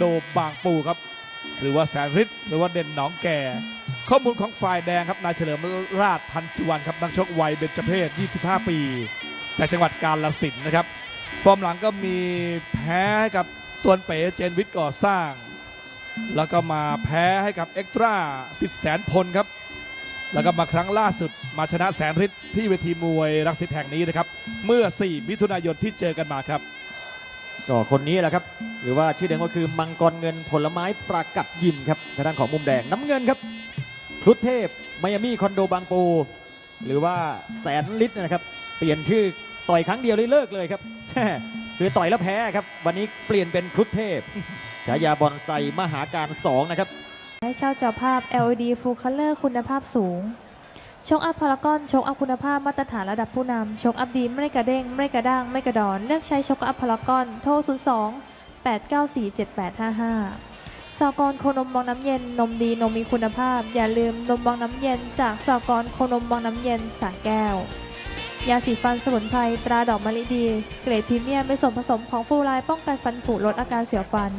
โดบางปูครับ หรือว่าแสนฤทธิ์หรือว่าเด่นหนองแก่ ข้อมูลของฝ่ายแดงครับนายเฉลิมราชพันจุวันครับนักชกวัยเบญจเพศ 25 ปี จากจังหวัดกาฬสินธุ์นะครับ ฟอร์มหลังก็มีแพ้ให้กับตวนเป๋เจนวิทย์ก่อสร้าง แล้วก็มาแพ้ให้กับเอ็กตร้าสิทธิแสนพลครับ แล้วก็มาครั้งล่าสุดมาชนะแสนฤทธิ์ที่เวทีมวยรังสิตแห่งนี้นะครับ เมื่อ 4 มิถุนายนที่เจอกันมาครับ ก็คนนี้แหละครับ หรือว่าชื่อเดิมก็คือมังกรเงินผลไม้ประกัดยิมครับทางด้านของมุมแดงน้ำเงินครับครุฑเทพไมอามี่คอนโดบางปู หรือว่าแสนลิตรนะครับ เปลี่ยนชื่อต่อยครั้งเดียวเลยเลิกเลยครับคือต่อยแล้วแพ้ครับ วันนี้เปลี่ยนเป็นครุฑเทพฉายาบอลไซมหาการสองนะครับให้เช่าจอภาพ LED Full Color คุณภาพสูง ชกอัพพารากอนชกอัพคุณภาพมาตรฐานระดับผู้นำชกอัพดีไม่กระเด้ง ไม่กระด้าง ไม่กระดอน เลือกใช้ชกอัพพารากอน โทร 02 894 7855สากรโคนมบางน้ำเย็น นมดีนมมีคุณภาพ อย่าลืมนมบางน้ำเย็น จากสากรโคนมบางน้ำเย็นสาแก้วยาสีฟันสมุนไพรตราดอกมะลิดี เกรดพรีเมียมเป็นส่วนผสมของฟูไลป้องกันฟันผุลดอาการเสียวฟัน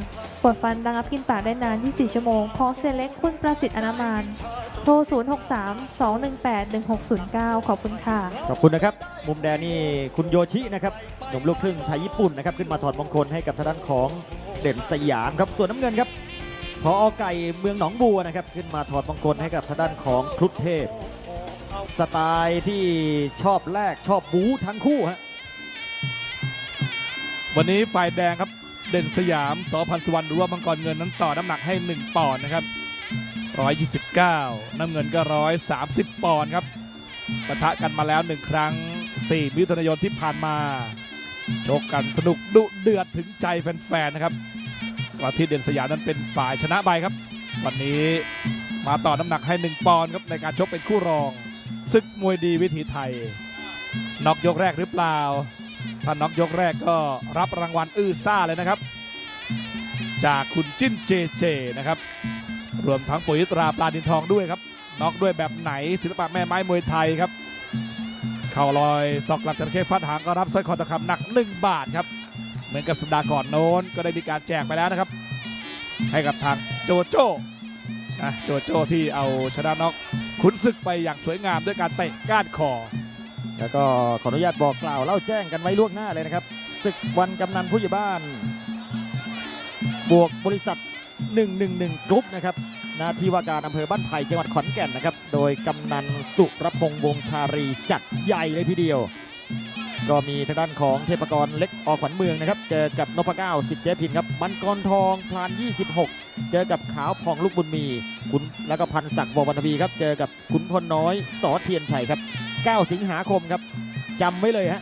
ปวดฟันระงับกินปากได้นาน 24 ชั่วโมงของเซเล็กคุณประสิทธิ์อนามาน โทร 063 218 1609 ขอบคุณค่ะ ขอบคุณนะครับ มุมแดงนี่คุณโยชินะครับหนุ่มลูกครึ่งไทยญี่ปุ่นนะครับขึ้นมาถอดมงคลให้กับทางด้านของเด่นสยามครับส่วนน้ำเงินครับพออไก่เมืองหนองบัวนะครับขึ้นมาถอดมงคลให้กับทางด้านของครุฑเทพ สไตล์ที่ชอบแลกชอบบู๊ทั้งคู่ฮะวันนี้ฝ่ายแดงครับเด่นสยามสอพันสุวรรณหรือว่ามังกรเงินนั้นต่อน้ำหนักให้ 1 ปอนด์นะครับ 129 น้ำเงินก็ 130 ปอนด์ครับปะทะกันมาแล้ว 1 ครั้ง 4 มิถุนายนที่ผ่านมา ชกกันสนุกดุเดือดถึงใจแฟนๆนะครับก่อนที่เด่นสยามนั้นเป็นฝ่ายชนะไปครับ วันนี้มาต่อน้ำหนักให้ 1 ปอนด์ครับในการชกเป็นคู่รองศึกมวยดีวิถีไทยน็อกยกแรกหรือเปล่า ถ้าน็อกยกแรกก็รับรางวัลอื้อซ่าเลยนะครับ จากคุณจิ้นเจเจนะครับ รวมทั้งปุ๋ยตราปลาดินทองด้วยครับน็อกด้วยแบบไหนศิลปะแม่ไม้มวยไทยครับ เข่าลอยศอกหลับจระเข้ฟัดหางก็รับสร้อยคอทองคำหนัก 1 บาทครับ เหมือนกับสัปดาห์ก่อนโน้นก็ได้มีการแจกไปแล้วนะครับ ให้กับทางโจโจ้นะโจโจ้ที่เอาชนะน็อกขุนศึกไปอย่างสวยงามด้วยการเตะก้านคอ แล้วก็ขออนุญาตบอกกล่าวเล่าแจ้งกันไว้ล่วงหน้าเลยนะครับศึกวันกำนันผู้ใหญ่บ้าน บวกบริษัท 111กรุ๊ปนะครับหน้าที่ว่าการอำเภอบ้านไผ่จังหวัดขอนแก่นนะครับ โดยกำนันสุรพงษ์วงชารีจัดใหญ่เลยทีเดียว ก็มีทางด้านของเทพกรเล็กอขวัญเมืองนะครับ เจอกับนพเก้าสิทธิ์เจพินครับมันกรทองพลาน 26 เจอกับขาวพองลูกบุญมีคุณแล้วก็พันศักดิ์ววรรณวีครับ เจอกับขุนพลน้อยสอเทียนชัยครับ 9 สิงหาคมครับจำไว้เลยฮะ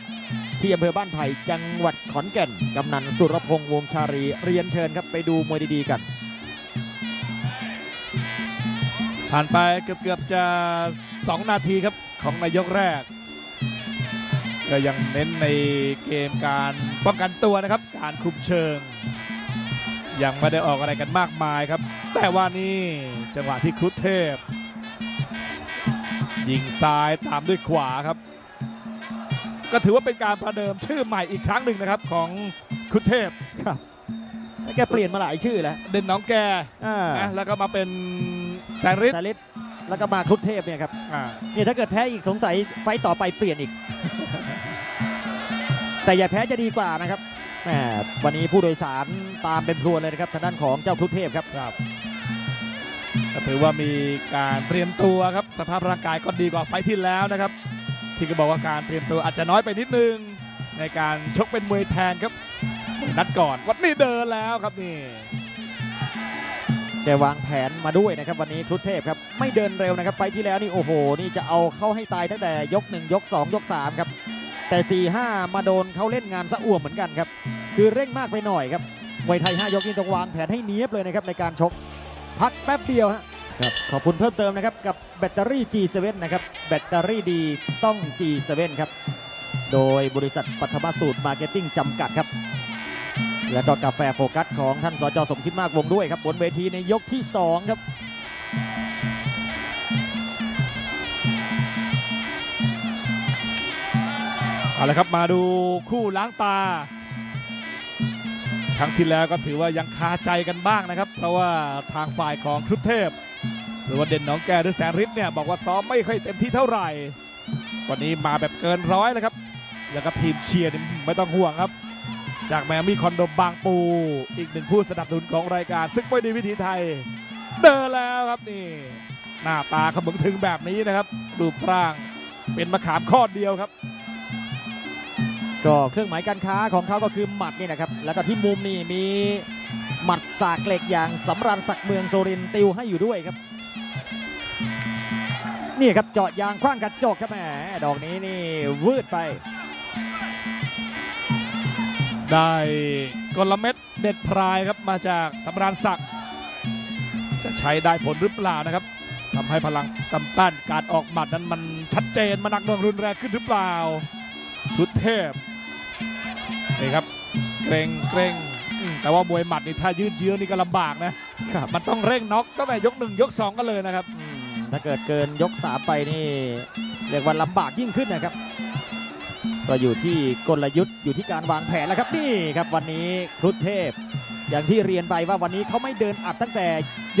ที่อำเภอบ้านไผ่จังหวัดขอนแก่นกำนันสุรพงษ์วงชารีเรียนเชิญครับไปดูมวยดีๆกัน ผ่านไปเกือบๆจะ 2 นาทีครับของนายกแรก ก็ยังเน้นในเกมการป้องกันตัวนะครับ การคุมเชิง ยังไม่ได้ออกอะไรกันมากมายครับ แต่ว่านี่จังหวะที่ครุฑเทพ ยิงซ้ายตามด้วยขวาครับ ก็ถือว่าเป็นการประเดิมชื่อใหม่อีกครั้งหนึ่งนะครับของครุฑเทพแกเปลี่ยนมาหลายชื่อแล้ว เด่นหน้องแกอ่านะแล้วก็มาเป็นแสนฤทธิ์สาลิศแล้วก็มาครุฑเทพเนี่ยครับอ่านี่ถ้าเกิดแพ้อีกสงสัยไฟต์ต่อไปเปลี่ยนอีก แต่อย่าแพ้จะดีกว่านะครับแหมวันนี้ผู้โดยสารตามเป็นพรวนเลยนะครับทางด้านของเจ้าครุฑเทพครับ ครับก็ถือว่ามีการเตรียมตัวครับสภาพร่างกายก็ดีกว่าไฟท์ที่แล้วนะครับ ที่ก็บอกว่าการเตรียมตัวอาจจะน้อยไปนิดนึง ในการชกเป็นมวยแทนครับนัดก่อนวันนี้เดินแล้วครับนี่ แกวางแผนมาด้วยนะครับวันนี้ครุฑเทพครับไม่เดินเร็วนะครับไฟล์ที่แล้วนี่โอ้โหนี่จะเอาเข้าให้ตายตั้งแต่ยก 1 ยก 2 ยก 3 ครับ แต่4 5มาโดนเขาเล่นงานสะอ่วมเหมือนกันครับ คือเร่งมากไปหน่อยครับมวยไทย 5 ยกนี่ต้องวางแผนให้เนี้ยบเลยนะครับในการชกพักแป๊บเดียวฮะครับขอบคุณเพิ่มเติมนะครับกับแบตเตอรี่ G7 นะครับแบตเตอรี่ดีต้อง G7 ครับโดยบริษัทปัทมสูตรมาร์เก็ตติ้งจำกัดครับ แล้วก็กาแฟโฟกัสของท่านสจสมคิดมากวงด้วยครับบนเวทีในยกที่ 2 ครับเอาละครับมาดูคู่ล้างตา ครั้งที่แล้วก็ถือว่ายังคาใจกันบ้างนะครับ เพราะว่าทางฝ่ายของครุฑเทพ หรือว่าเด่นหนองแกหรือแสนฤทธิ์เนี่ยบอกว่าซ้อมไม่ค่อยเต็มที่เท่าไหร่ วันนี้มาแบบเกินร้อยเลยครับ แล้วก็ทีมเชียร์ไม่ต้องห่วงครับ จากแมมี่คอนโดบางปู อีกหนึ่งผู้สนับสนุนของรายการซึ่งไม่ดีวิธีไทย เดินแล้วครับนี่ หน้าตาขมึงถึงแบบนี้นะครับรูปร่างเป็นมะขามข้อเดียวครับ ก็เครื่องหมายการค้าของเขาก็คือหมัดนี่นะครับ แล้วก็ที่มุมนี่มีหมัดสากเหล็กอย่างสำราญศักดิ์เมืองโซรินติวให้อยู่ด้วยครับ นี่ครับเจาะยางคว้างกระจกครับแหมดอกนี้นี่วืดไป ได้กลเม็ดเด็ดพรายครับมาจากสำราญศักดิ์จะใช้ได้ผลหรือเปล่านะครับทำให้พลังกำปั้นการออกหมัดนั้นมันชัดเจนมันหนักหน่วงรุนแรงขึ้นหรือเปล่า ทุตเทพนี่ครับเกรงเกรงอืมแต่ว่ามวยหมัดนี่ถ้ายืดเยื้อนี่ก็ลำบากนะครับมันต้องเร่งน็อกตั้งแต่ยกหนึ่งยกสองกันเลยนะครับอืมถ้าเกิดเกินยกสามไปนี่เรียกว่าลำบากยิ่งขึ้นนะครับ ก็อยู่ที่กลยุทธ์อยู่ที่การวางแผนแล้วครับนี่ครับวันนี้ครุฑเทพ อย่างที่เรียนไปว่าวันนี้เขาไม่เดินอัดตั้งแต่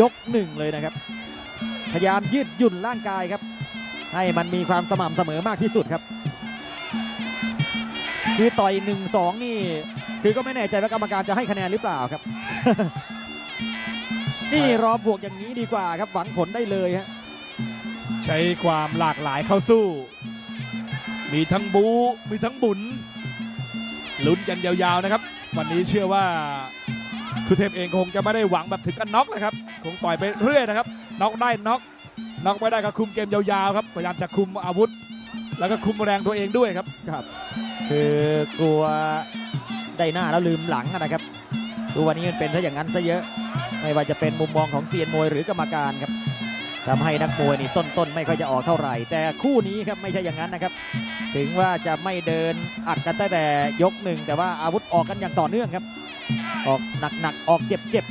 ยกหนึ่งเลยนะครับ พยายามยืดหยุ่นร่างกายครับ ให้มันมีความสม่ำเสมอมากที่สุดครับคือต่อยหนึ่งสองนี่คือก็ไม่แน่ใจว่ากรรมการจะให้คะแนนหรือเปล่าครับ นี่รอบวกอย่างนี้ดีกว่าครับหวังผลได้เลยฮะใช้ความหลากหลายเข้าสู้ มีทั้งบูมีทั้งบุญลุ้นกันยาวๆนะครับ วันนี้เชื่อว่าคือเทพเองคงจะไม่ได้หวังแบบถึงกันน็อกนะครับคงปล่อยไปเรื่อยนะครับน็อกได้น็อกน็อกไม่ได้ก็คุมเกมยาวๆครับพยายามจะคุมอาวุธ แล้วก็คุมแรงตัวเองด้วยครับครับ คือกลัวได้หน้าแล้วลืมหลังนะครับดูวันนี้มันเป็นซะอย่างนั้นซะเยอะ ไม่ว่าจะเป็นมุมมองของเซียนมวยหรือกรรมการครับ ทำให้นักมวยนี่ต้นๆไม่ค่อยจะออกเท่าไหร่ แต่คู่นี้ครับไม่ใช่อย่างนั้นนะครับ ถึงว่าจะไม่เดินอัดกันตั้งแต่ยกหนึ่งแต่ว่าอาวุธออกกันอย่างต่อเนื่องครับ ออกหนักๆออกเจ็บ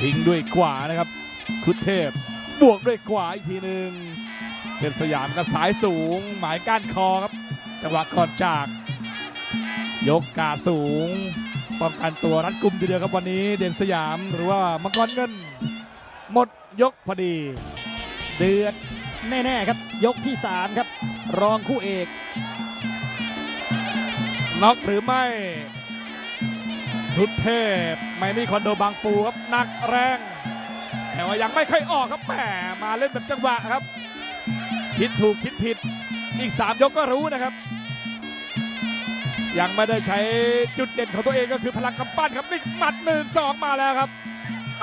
ทิ้งด้วยขวานะครับคุดเทพ บวกด้วยขวาอีกทีหนึ่งเป็นสยามก็สายสูง หมายก้านคอครับจังหวะก่อนจาก ยกกาสูง ป้องกันตัวรัดกุมทีเดียวครับวันนี้เด่นสยามหรือว่ามังกรเงิน หมดยกพอดี เดือดแน่ๆครับ ยกที่สามครับ รองคู่เอกน็อกหรือไม่ทุดเทพไมมี่คอนโดบางปูครับหนักแรง แต่ว่ายังไม่ค่อยออกครับแหมมาเล่นแบบจังหวะครับ คิดถูกคิดผิด อีก 3 ยกก็รู้นะครับ ยังไม่ได้ใช้จุดเด่นของตัวเองก็คือพลังกำปั้นครับนี่หมัดหนึ่งสองมาแล้วครับ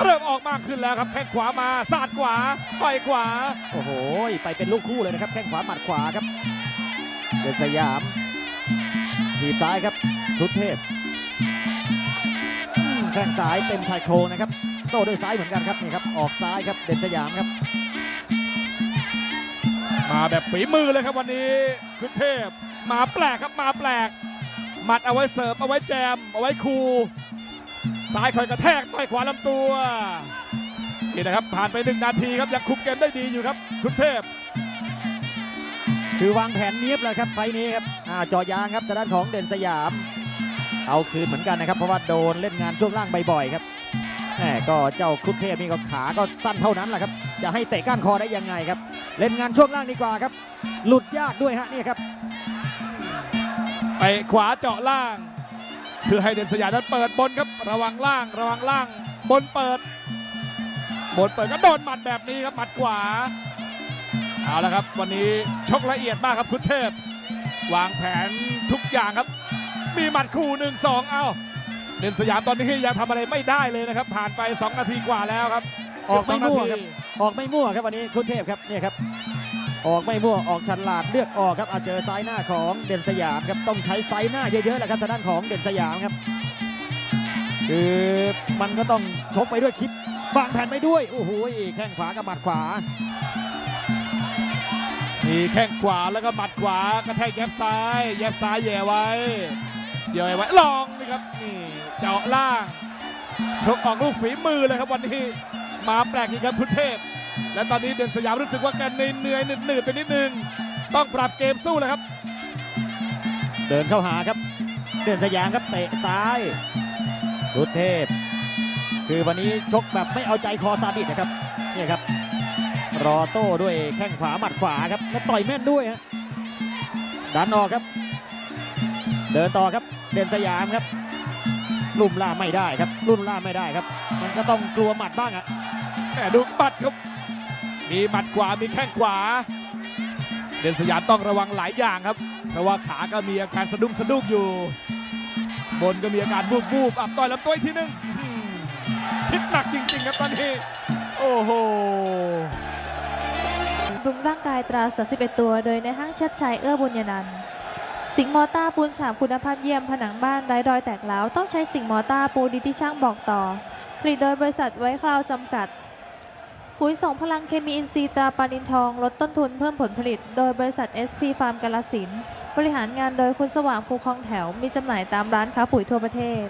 เริ่มออกมากขึ้นแล้วครับแข้งขวามาสาดขวาต่อยขวา โอ้โห ไปเป็นลูกคู่เลยนะครับ แข้งขวาหมัดขวาครับเดนสยามทีบซ้ายครับทุเทพอืมแข้งซ้ายเต็มชายโครงนะครับโต้ด้วยซ้ายเหมือนกันครับนี่ครับออกซ้ายครับเดนสยามครับ มาแบบฝีมือเลยครับวันนี้คุเทพมาแปลกครับมาแปลก หมัดเอาไว้เสิร์ฟเอาไว้แจม เอาไว้คูซ้ายคอยกระแทกต่อยขวาลำตัวนี่นะครับผ่านไปหนึ่งนาทีครับยังคุมเกมได้ดีอยู่ครับคุเทพ คือวางแผนเนียบเลยครับไฟนี้ครับอ่าเจอยางครับทางด้านของเด่นสยาม เอาคืนเหมือนกันนะครับ เพราะว่าโดนเล่นงานช่วงล่างบ่อยๆครับแหมก็เจ้าครุฑเทพนี่ก็ขาก็สั้นเท่านั้นแหละครับ จะให้เตะก้านคอได้ยังไงครับ เล่นงานช่วงล่างดีกว่าครับ หลุดยากด้วยฮะนี่ครับ ไปขวาเจาะล่าง เพื่อให้เด่นสยามนั้นเปิดบนครับระวังล่างระวังล่างบนเปิด บนเปิดก็โดนหมัดแบบนี้ครับหมัดขวาเอาละครับ วันนี้ชกละเอียดมากครับคุณเทพ วางแผนทุกอย่างครับ มีหมัดคู่หนึ่งสองเอาเด่นสยามตอนนี้ยังทำอะไรไม่ได้เลยนะครับ ผ่านไป 2 นาทีกว่าแล้วครับ ออกไม่มั่วเกืคบรับสงนาทีออกไม่มั่วครับวันนี้คุณเทพครับนี่ครับ ออกไม่มั่วออกฉลาดเลือกออกครับอาจเจอซ้ายหน้าของเด่นสยามครับต้องใช้ไซส์หน้าเยอะๆแหละครับทางด้านของเด่นสยามครับคือมันก็ต้องชกไปด้วยคิดวางแผนไปด้วยโอ้โหแข้งขวากับหมัดขวามีแข้งขวาแล้วก็หมัดขวากระแทกแยบซ้าย แยบซ้ายแย่ไว้เดี๋ยวไว้ลองนี่ครับนี่เจาะล่างชกออกลูกฝีมือเลยครับวันนี้มาแปลกจริงครับคุณเทพ และตอนนี้เด่นสยามรู้สึกว่าแกเหนื่อยๆหนืดๆไปนิดนึง ต้องปรับเกมสู้เลยครับโเดินเข้าหาครับ เดินสยามครับเตะซ้ายรุดเทพ คือวันนี้ชกแบบไม่เอาใจคอซาดิสนะครับเนี่ยครับ รอโต้ด้วยแข้งขวาหมัดขวาครับแล้วต่อยแม่นด้วยฮะดันออกครับ เดินต่อครับ เด่นสยามครับลุ่มล่ามไม่ได้ครับลุ่มล่ามไม่ได้ครับ มันก็ต้องกลัวหมัดบ้างอะแหมดูหมัดครับ มีหมัดขวา มีแข้งขวา เด่นสยามต้องระวังหลายอย่างครับ เพราะว่าขาก็มีอาการสะดุ้งสะดุ้งอยู่ บนก็มีอาการบูบบูบอับต่อยลำตัวอีกทีหนึงคิดหนักจริง ๆ ครับตอนนี้ โอ้โหรุงร่างกายตราส31 ตัว โดยในห้างชัดชัยเอื้อบุญยนันท์สิงมอต้าปูนฉาบคุณภาพเยี่ยมผนังบ้านไร้รอยแตกร้ว ต้องใช้สิงมอต้าปูดีที่ช่างบอกต่อผลิตโดยบริษัทไว้คราวจำกัด ปุ๋ยส่งพลังเคมีอินทรีย์ตราปานินทอง ลดต้นทุนเพิ่มผลผลิต โดยบริษัท SP Farm กาลสินธุ์บริหารงานโดยคุณสว่างภูคลองแถว มีจำหน่ายตามร้านค้าปุ๋ยทั่วประเทศ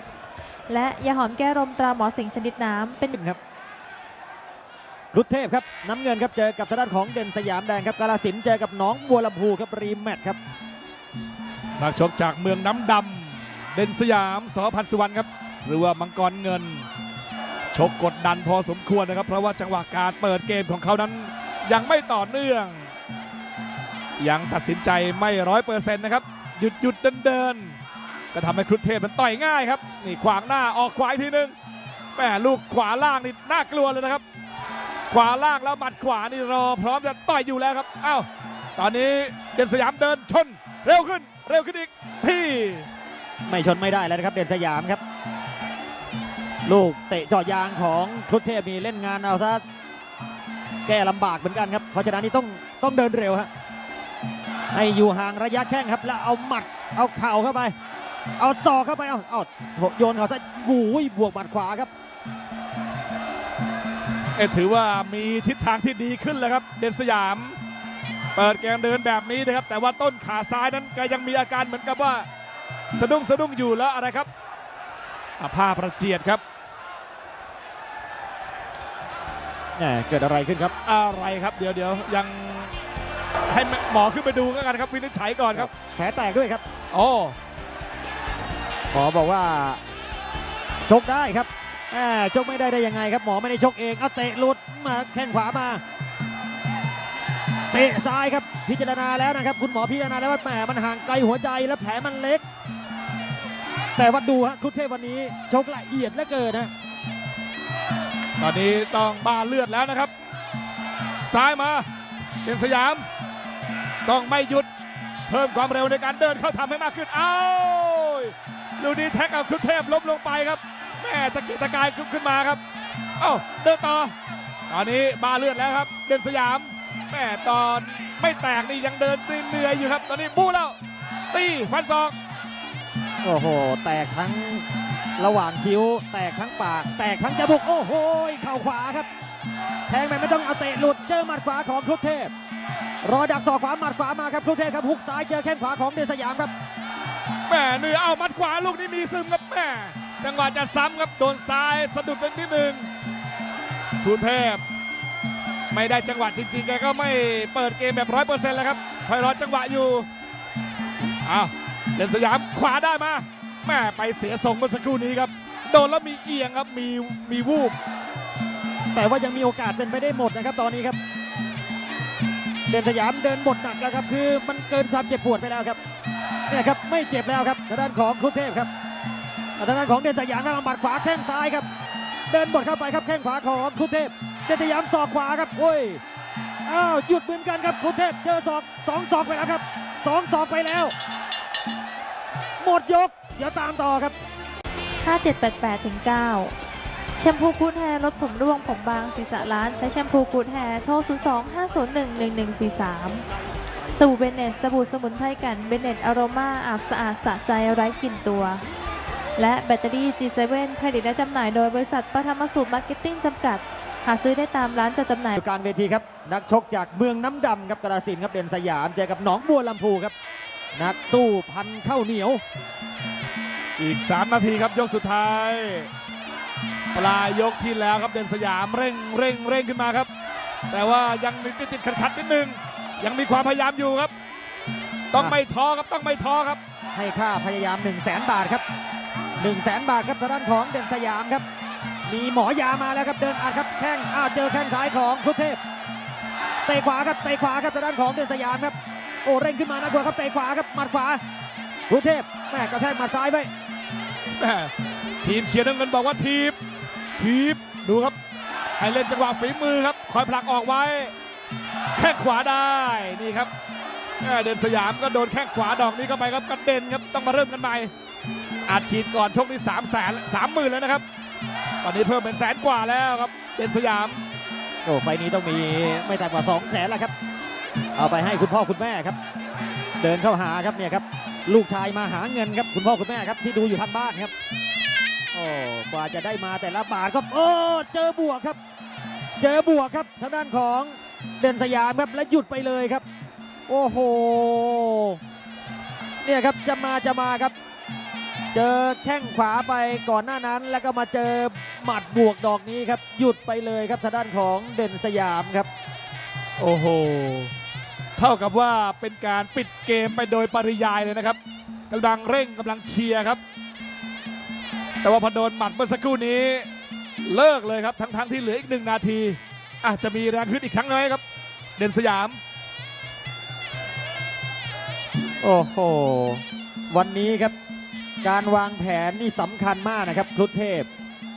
และยาหอมแก้รมตราหมอสิงชนิดน้ำเป็นครับรุดเทพครับน้ำเงินครับเจอกับทางด้านของเด่นสยามแดงครับกาลสินธุ์เจอกับหน้องบัวลำพูครับรีแมตช์ครับนักชกจากเมืองน้ำดำเด่นสยามสอพันธ์สุวรรณครับ หรือว่ามังกรเงิน ชกกดดันพอสมควรนะครับ เพราะว่าจังหวะการเปิดเกมของเขานั้น ยังไม่ต่อเนื่อง ยังตัดสินใจไม่ร้อยเปอร์เซ็นต์นะครับหยุดหยุดเดินเดินก็ทำให้ครุฑเทพมันต่อยง่ายครับนี่ขวางหน้าออกขวาทีหนึงแหมลูกขวาล่างนี่น่ากลัวเลยนะครับ ขวาล่างแล้วหมัดขวานี่รอ พร้อมจะต่อยอยู่แล้วครับอ้าวตอนนี้เด่นสยามเดินชน เร็วขึ้น เร็วขึ้นอีกที่ไม่ชนไม่ได้แล้วนะครับ เด่นสยามครับ ลูกเตะเจาะยางของครุฑเทพนี่เล่นงานเอาซะแก้ลำบากเหมือนกันครับ เพราะฉะนั้นนี่ต้องต้องเดินเร็วฮะให้อยู่ห่างระยะแข้งครับ แล้วเอาหมัดเอาเข่าเข้าไป เอาศอกเข้าไปเอาเอาโยนเขาซะบูยบวกหมัดขวาครับเอถือว่ามีทิศทางที่ดีขึ้นแล้วครับเด่นสยาม เปิดเกมเดินแบบนี้นะครับ แต่ว่าต้นขาซ้ายนั้นก็ยังมีอาการเหมือนกับว่าสะดุ้งสะดุ้งอยู่แล้วอะไรครับผ้าประเจียดครับ เกิดอะไรขึ้นครับ อะไรครับเดี๋ยวเดี๋ยวยังให้หมอขึ้นไปดูกันครับวินิจฉัยก่อนครับแผลแตกด้วยครับโอ้หมอบอกว่าชกได้ครับแหมชกไม่ได้ได้ยังไงครับหมอไม่ได้ชกเองเอาเตะหลุดมาแข้งขวามาเตะซ้ายครับพิจารณาแล้วนะครับ คุณหมอพิจารณาแล้วว่าแหมมันห่างไกลหัวใจแล้วแผลมันเล็ก แต่ว่าดูฮะครุฑเทพวันนี้ชกละเอียดเหลือเกินนะ ตอนนี้ต้องบ้าเลือดแล้วนะครับ ซ้ายมาเด่นสยาม ต้องไม่หยุดเพิ่มความเร็วในการเดินเข้าทำให้มากขึ้น เอาลูกนี้แท็กเอาครุฑเทพล้มลงไปครับแม่ตะกียกตะกายขึ้นขึ้นมาครับ เอ้าเดินต่อ ตอนนี้บ้าเลือดแล้วครับ เด่นสยามแม่ตอนไม่แตกนี่ยังเดินเหนื่อยอยู่ครับ ตอนนี้บู้แล้วตีฟันศอก โอ้โห แตกทั้ง ระหว่างคิ้วแตกทั้งปาก แตกทั้งจมูกโอ้โหเข่าขวาครับ แทงไปไม่ต้องเอาเตะหลุดเจอหมัดขวาของครุฑเทพ รอดักศอกขวาหมัดขวามาครับครุฑเทพครับหุกซ้ายเจอแข้งขวาของเดชสยามครับแม่เหนื่อเอามัดขวาลูกนี้มีซึมครับแม่จังหวะจะซ้ำครับโดนซ้ายสะดุดไปนิดนึงครูเทพ ไม่ได้จังหวะจริงๆแกก็ไม่เปิดเกมแบบร้อยเปอร์เซ็นต์แล้วครับคอยรอจังหวะอยู่อ้าวเด่นสยามขวาได้มา แม่ไปเสียทรงเมื่อสักครู่นี้ครับ โดนแล้วมีเอียงครับมีมีวูบ แต่ว่ายังมีโอกาสเป็นไปได้หมดนะครับตอนนี้ครับ เดนสยามเดินบทหนักแล้วครับ คือมันเกินความเจ็บปวดไปแล้วครับเนี่ยครับไม่เจ็บแล้วครับทางด้านของครุเทพครับทางด้านของเดนสยามครับหมัดขวาแข้งซ้ายครับ เดินบทเข้าไปครับแข้งขวาของครุเทพเดนสยามศอกขวาครับโอ้ยอ้าวหยุดเหมือนกันครับครุฑเทพเจอศอกสองศอกไปแล้วครับสองศอกไปแล้ว หมดยก ดี๋ยวตามต่อครับ 5788ถึง9แชมพูกูดแฮร์ลดผมร่วงผมบางศีรษะล้าน ใช้แชมพูกูดแฮร์โทร 02 501 1143 สบู่เบนเนตสบู่สมุนไพรกันเบนเนตอโรมาอาบสะอาดสะใจไร้กลิ่นตัว และแบตเตอรี่ G7 ผลิตและจำหน่ายโดยบริษัทปฐมสูตรมาร์เก็ตติ้งจำกัด หาซื้อได้ตามร้านจัดจำหน่ายอยู่กลางเวทีครับ นักชกจากเมืองน้ำดำครับกระสินธุ์ครับเด่นสยามเจอกับหนองบัวลำพูครับนักสู้พันข้าวเหนียว อีก 3 นาทีครับยกสุดท้าย ปลายยกที่แล้วครับเด่นสยามเร่งเร่งเร่งขึ้นมาครับ แต่ว่ายังมีติดติดขัดขัดนิดนึง ยังมีความพยายามอยู่ครับ ต้องไม่ท้อครับต้องไม่ท้อครับ ให้ค่าพยายาม 1 0 0 0 0แบาทครับ1 0 0 0 0แบาทครับทางด้านของเด่นสยามครับ มีหมอยามาแล้วครับเดินอัดครับแข้งอ้าวเจอแข้งซ้ายของครุฑเทพเตะขวาครับเตะขวาครับทางด้านของเด่นสยามครับโอ้เร่งขึ้นมานะกว่าครับเตะขวาครับหมัดขวาครุฑเทพแม่กระแทกหมัดซ้ายไป แม่ทีมเชียร์น้ำเงินบอกว่าทีบทีบดูครับ ให้เล่นจังหวะฝีมือครับคอยผลักออกไว้ แข้งขวาได้นี่ครับแม่เดินสยามก็โดนแข้งขวาดอกนี้เข้าไปครับกระเด็นครับต้องมาเริ่มกันใหม่อาฉีดก่อนชกนี่สามแสนสามหมื่นแล้วนะครับ ตอนนี้เพิ่มเป็นแสนกว่าแล้วครับเดินสยามโอ้ไฟนี้ต้องมีไม่ต่ำกว่า2 0 0แสนแล้วครับ เอาไปให้คุณพ่อคุณแม่ครับ เดินเข้าหาครับเนี่ยครับ ลูกชายมาหาเงินครับคุณพ่อคุณแม่ครับที่ดูอยู่ทางบ้านครับโอ้กว่าจะได้มาแต่ละบาทครับโอ้เจอบวกครับ เจอบวกครับทางด้านของเด่นสยามครับและหยุดไปเลยครับ โอ้โหเนี่ยครับจะมาจะมาครับ เจอแข้งขวาไปก่อนหน้านั้น แล้วก็มาเจอหมัดบวกดอกนี้ครับ หยุดไปเลยครับทางด้านของเด่นสยามครับ โอ้โห เท่ากับว่าเป็นการปิดเกมไปโดยปริยายเลยนะครับกำลังเร่งกำลังเชียร์ครับ แต่ว่าพอโดนหมัดเมื่อสักครู่นี้เลิกเลยครับทั้งๆที่เหลืออีกหนึ่งนาทีอาจจะมีแรงขึ้นอีกครั้งไหมครับ เด่นสยาม โอ้โห วันนี้ครับ การวางแผนนี่สำคัญมากนะครับครุฑเทพ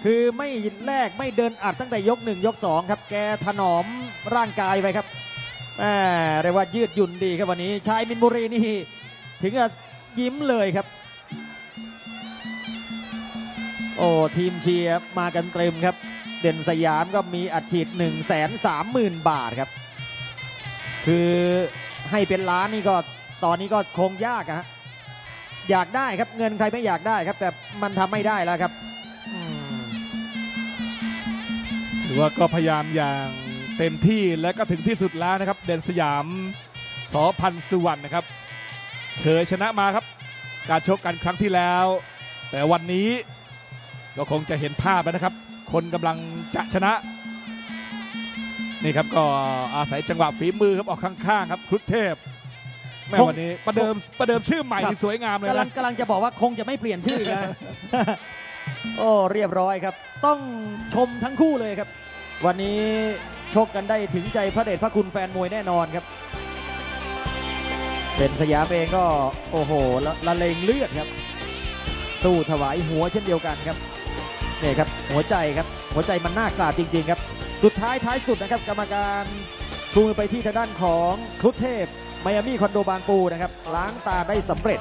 คือไม่แรกไม่เดินอัดตั้งแต่ยกหนึ่งยกสองครับ แกถนอมร่างกายไปครับ แหมเรียกว่ายืดหยุ่นดีครับวันนี้ชายมินบุรีนี่ ถึงกับยิ้มเลยครับ โอ้ทีมเชียร์มากันเต็มครับ เด่นสยามก็มีอัดฉีด 1 3 0 0 0 0 บาทครับ คือให้เป็นล้านนี่ก็ตอนนี้ก็คงยากอะฮะอยากได้ครับเงินใครไม่อยากได้ครับ แต่มันทำไม่ได้แล้วครับอืมถือว่าก็พยายามอย่าง เต็มที่และก็ถึงที่สุดแล้วนะครับ เด่นสยามสอพันธ์สุวรรณนะครับ เคยชนะมาครับ การชกกันครั้งที่แล้ว แต่วันนี้ก็คงจะเห็นภาพแล้วนะครับ คนกำลังจะชนะ นี่ครับก็อาศัยจังหวะฝีมือครับออกข้างๆครับครุฑเทพแม่คงวันนี้ประเดิมประเดิมชื่อใหม่ครับที่สวยงามเลยกำลังนะกำลังจะบอกว่าคงจะไม่เปลี่ยนชื่ออีกนะโอ้เรียบร้อยครับ ต้องชมทั้งคู่เลยครับ วันนี้ ชกกันได้ถึงใจพระเดชพระคุณแฟนมวยแน่นอนครับเป็นสยามเองก็โอ้โหละละเลงเลือดครับ สู้ถวายหัวเช่นเดียวกันครับเนี่ยครับหัวใจครับหัวใจมันน่ากราบจริง ๆ ครับ สุดท้ายท้ายสุดนะครับ กรรมการชูมือไปที่ทางด้านของครุฑเทพไมอามี่คอนโดบางปูนะครับ ล้างตาได้สำเร็จ